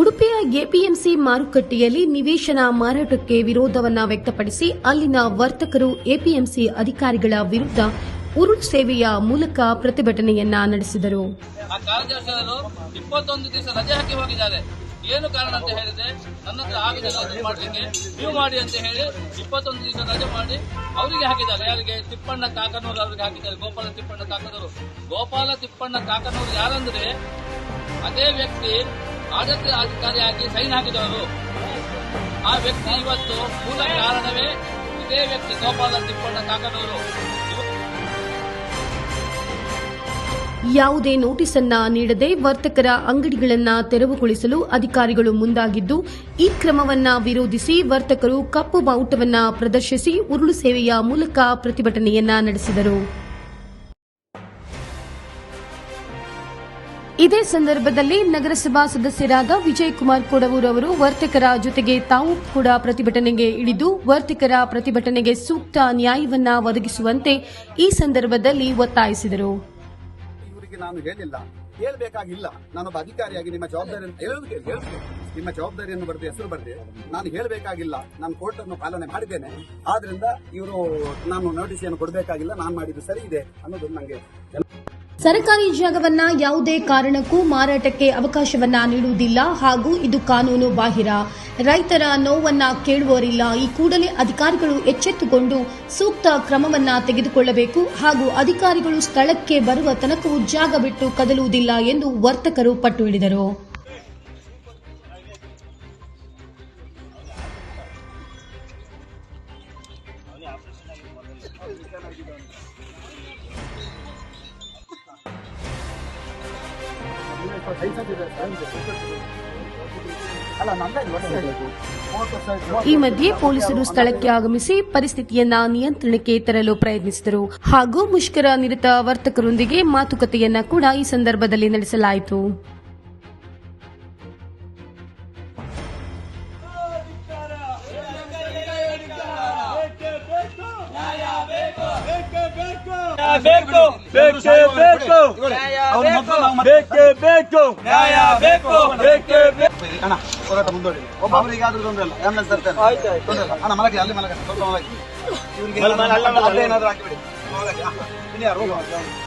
ಉಡುಪಿಯ ಎಪಿಎಂಸಿ ಮಾರುಕಟ್ಟೆಯಲ್ಲಿ ನಿವೇಶನ ಮಾರಾಟಕ್ಕೆ ವಿರೋಧವನ್ನು ವ್ಯಕ್ತಪಡಿಸಿ ಅಲ್ಲಿನ ವರ್ತಕರು ಎಪಿಎಂಸಿ ಅಧಿಕಾರಿಗಳ ವಿರುದ್ಧ ಉರುಳು ಸೇವೆಯ ಮೂಲಕ ಪ್ರತಿಭಟನೆಯನ್ನ ನಡೆಸಿದರು. ಆ ರಜೆ ಏನು ಕಾರಣ ಅಂತ ಹೇಳಿದ್ರೆ, ನನ್ನ ಹತ್ರ ಅದನ್ನ ಮಾಡ್ಲಿಕ್ಕೆ. ನೀವು ಮಾಡಿ ಅಂತ ಹೇಳಿ ಇಪ್ಪತ್ತೊಂದು ದಿವಸ ರಜೆ ಮಾಡಿ ಅವರಿಗೆ ಹಾಕಿದ್ದಾರೆ. ಯಾರಿಗೆ? ತಿಪ್ಪಣ್ಣ ಕಾಕನೂರು ಅವರಿಗೆ ಹಾಕಿದ್ದಾರೆ. ಗೋಪಾಲ ತಿಪ್ಪಣ್ಣ ಕಾಕನೂರು. ಗೋಪಾಲ ತಿಪ್ಪಣ್ಣ ಕಾಕನೂರು ಯಾರಂದ್ರೆ ಅದೇ ವ್ಯಕ್ತಿ ಆಡಳಿತ ಅಧಿಕಾರಿಯಾಗಿ ಸೈನ್ ಹಾಕಿದವರು. ಆ ವ್ಯಕ್ತಿ ಇವತ್ತು ಮೂಲ ಕಾರಣವೇ ಇದೇ ವ್ಯಕ್ತಿ ಗೋಪಾಲ ತಿಪ್ಪಣ್ಣ ಕಾಕನವರು ಯಾವುದೇ ನೋಟಿಸ್ ಅನ್ನ ನೀಡದೆ ವರ್ತಕರ ಅಂಗಡಿಗಳನ್ನ ತೆರವುಗೊಳಿಸಲು ಅಧಿಕಾರಿಗಳು ಮುಂದಾಗಿದ್ದು, ಈ ಕ್ರಮವನ್ನ ವಿರೋಧಿಸಿ ವರ್ತಕರು ಕಪ್ಪು ಬಾವುಟವನ್ನ ಪ್ರದರ್ಶಿಸಿ, ಉರುಳು ಸೇವೆಯ ಮೂಲಕ ಪ್ರತಿಭಟನೆಯನ್ನ ನಡೆಸಿದರು. ಇದೇ ಸಂದರ್ಭದಲ್ಲಿ ನಗರಸಭಾ ಸದಸ್ಯರಾದ ವಿಜಯ್ ಕುಮಾರ್ ಕೊಡವೂರ್ ಅವರು ವರ್ತಕರ ಜೊತೆಗೆ ತಾವು ಕೂಡ ಪ್ರತಿಭಟನೆಗೆ ಇಳಿದು ವರ್ತಕರ ಪ್ರತಿಭಟನೆಗೆ ಸೂಕ್ತ ನ್ಯಾಯವನ್ನ ಒದಗಿಸುವಂತೆ ಈ ಸಂದರ್ಭದಲ್ಲಿ ಒತ್ತಾಯಿಸಿದರು. ನಾನು ಹೇಳಿಲ್ಲ. ಹೇಳಬೇಕಾಗಿಲ್ಲ. ನಾನೊಬ್ಬ ಅಧಿಕಾರಿಯಾಗಿ ನಿಮ್ಮ ಜವಾಬ್ದಾರಿ ಹೇಳೋದು ಕೇಳಿ ಹೇಳೋದು ನಿಮ್ಮ ಜವಾಬ್ದಾರಿಯನ್ನು ಬರೆದು ಹೆಸರು ಬರೆದು ನಾನು ಹೇಳಬೇಕಾಗಿಲ್ಲ. ನಾನು ಕೋರ್ಟ್ ಅನ್ನು ಪಾಲನೆ ಮಾಡಿದ್ದೇನೆ. ಆದ್ರಿಂದ ಇವರು ನಾನು ನೋಟಿಸ್ ಏನು ಕೊಡಬೇಕಾಗಿಲ್ಲ. ನಾನು ಮಾಡಿದ್ದು ಸರಿ ಇದೆ ಅನ್ನೋದು ನನಗೆ ಸರ್ಕಾರಿ ಜಾಗವನ್ನ ಯಾವುದೇ ಕಾರಣಕ್ಕೂ ಮಾರಾಟಕ್ಕೆ ಅವಕಾಶವನ್ನ ನೀಡುವುದಿಲ್ಲ ಹಾಗೂ ಇದು ಕಾನೂನು ಬಾಹಿರ. ರೈತರ ನೋವನ್ನ ಕೇಳುವವರಿಲ್ಲ. ಈ ಕೂಡಲೇ ಅಧಿಕಾರಿಗಳು ಎಚ್ಚೆತ್ತುಕೊಂಡು ಸೂಕ್ತ ಕ್ರಮವನ್ನ ತೆಗೆದುಕೊಳ್ಳಬೇಕು ಹಾಗೂ ಅಧಿಕಾರಿಗಳು ಸ್ಥಳಕ್ಕೆ ಬರುವ ತನಕವೂ ಜಾಗ ಬಿಟ್ಟು ಕದಲುವುದಿಲ್ಲ ಎಂದು ವರ್ತಕರು ಪಟ್ಟು ಹಿಡಿದರು. ಈ ಮಧ್ಯೆ ಪೊಲೀಸರು ಸ್ಥಳಕ್ಕೆ ಆಗಮಿಸಿ ಪರಿಸ್ಥಿತಿಯನ್ನ ನಿಯಂತ್ರಣಕ್ಕೆ ತರಲು ಪ್ರಯತ್ನಿಸಿದರು. ಹಾಗೂ ಮುಷ್ಕರ ನಿರತ ವರ್ತಕರೊಂದಿಗೆ ಮಾತುಕತೆಯನ್ನ ಕೂಡ ಈ ಸಂದರ್ಭದಲ್ಲಿ ನಡೆಸಲಾಯಿತು. ಬೇಕು. ಬೇಕೇ. ಬೇಕು. ಬೇಕೇ. ಬೇಕು. ನ್ಯಾಯ ಬೇಕು. ಬೇಕೇ. ಬೇಕು. ಅಣ್ಣ ಹೋರಾಟ ಮುಂದೂಡಿ ಒಬ್ಬ ಅವರಿಗೆ ಆದ್ರೂ ತೊಂದ್ರೆ ಇಲ್ಲ. ಆಂಬುಲೆನ್ಸ್ ತರ್ತೇನೆ ತೊಂದ್ರೆ ಇಲ್ಲ. ಅಣ್ಣ ಮಲಗಿ ಅಲ್ಲಿ ಮಲಗಿ. ಸ್ವಲ್ಪ ಮಲಗಿ. ಇವರಿಗೆ. ಏನಾದ್ರು ಹಾಕಿಬಿಡಿ. ಮಲಗಿ. ಇನ್ನು ಯಾರು ಹೋಗುವ